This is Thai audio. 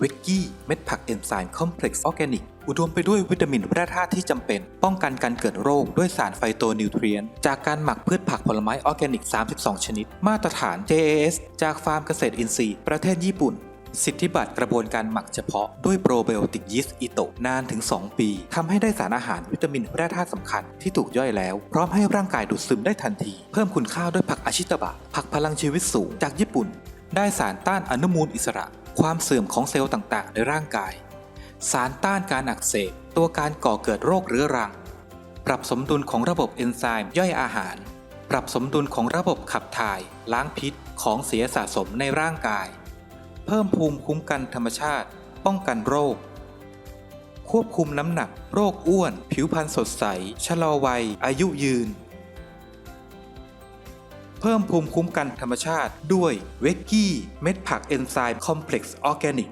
เวกกี้เม็ดผักเอนไซม์คอมเพล็กซ์ออร์แกนิก อุดมไปด้วยวิตามินแร่ธาตุที่จำเป็น ป้องกันการเกิดโรคด้วยสารไฟโตนิวเทรียน จากการหมักพืชผักผลไม้ออร์แกนิก 32 ชนิด มาตรฐาน JAS จากฟาร์มเกษตรอินทรีย์ประเทศญี่ปุ่น สิทธิบัตรกระบวนการหมักเฉพาะด้วยโปรไบโอติกยีสต์อิโตนานถึง 2 ปีทำให้ได้สารอาหารวิตามินแร่ธาตุสำคัญที่ถูกย่อยแล้ว พร้อมให้ร่างกายดูดซึมได้ทันที เพิ่มคุณค่าด้วยผักอาชิตบะ ผักพลังชีวิตสูงจากญี่ปุ่น ได้สารต้านอนุมูลอิสระ ความเสื่อมของเซลล์ต่างๆ ในร่างกาย สารต้านการอักเสบ ตัวการก่อเกิดโรคเรื้อรัง ปรับสมดุลของระบบเอนไซม์ย่อยอาหาร ปรับสมดุลของระบบขับถ่าย ล้างพิษของเสียสะสมในร่างกาย เพิ่มภูมิคุ้มกันธรรมชาติ ป้องกันโรค ควบคุมน้ำหนัก โรคอ้วน ผิวพรรณสดใส ชะลอวัย อายุยืน เพิ่มภูมิคุ้มกันธรรมชาติด้วยเวกกี้เม็ดผักเอนไซม์คอมเพล็กซ์ออร์แกนิก